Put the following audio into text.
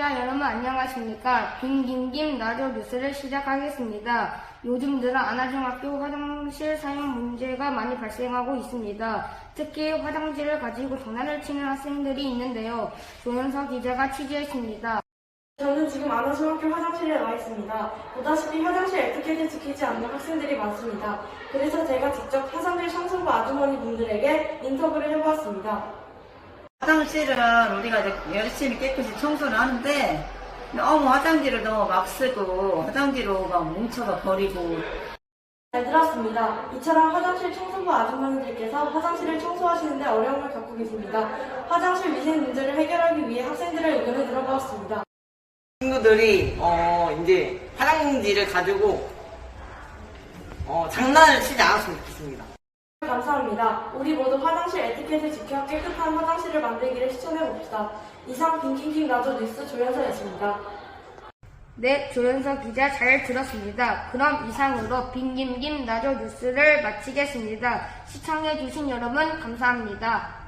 안녕하십니까. 빈김김 라디오 뉴스를 시작하겠습니다. 요즘 들어 안화중학교 화장실 사용 문제가 많이 발생하고 있습니다. 특히 화장실을 가지고 장난을 치는 학생들이 있는데요. 조현석 기자가 취재했습니다. 저는 지금 안화중학교 화장실에 나와 있습니다. 보다시피 화장실 에티켓을 지키지 않는 학생들이 많습니다. 그래서 제가 직접 화장실 청소부 아주머니 분들에게 인터뷰를 해보았습니다. 화장실은 우리가 이제 열심히 깨끗이 청소를 하는데 너무 화장지를 너무 막 쓰고 화장지로 막 뭉쳐서 버리고 잘 들었습니다. 이처럼 화장실 청소부 아주머니들께서 화장실을 청소하시는데 어려움을 겪고 계십니다. 화장실 위생 문제를 해결하기 위해 학생들의 의견을 들어보았습니다. 친구들이 어 이제 화장지를 가지고 어 장난을 치지 않았으면 좋겠습니다. 감사합니다. 우리 모두 화장실 에티켓을 지켜 깨끗한 화장실을 만들기를 실천해봅시다. 이상 빙킹킹 라디오 뉴스 조현서였습니다. 네, 조현석 기자 잘 들었습니다. 그럼 이상으로 빈김김 라디오 뉴스를 마치겠습니다. 시청해주신 여러분 감사합니다.